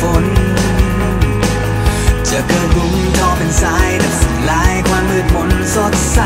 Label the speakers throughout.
Speaker 1: ฝน จะเกิดรุมทอเป็นสายดับสลายความมืดมนสดใส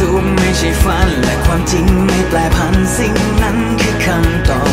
Speaker 1: ทุกไม่ใช่ฝัน และความจริงไม่แปลผันสิ่งนั้นคือคำตอบ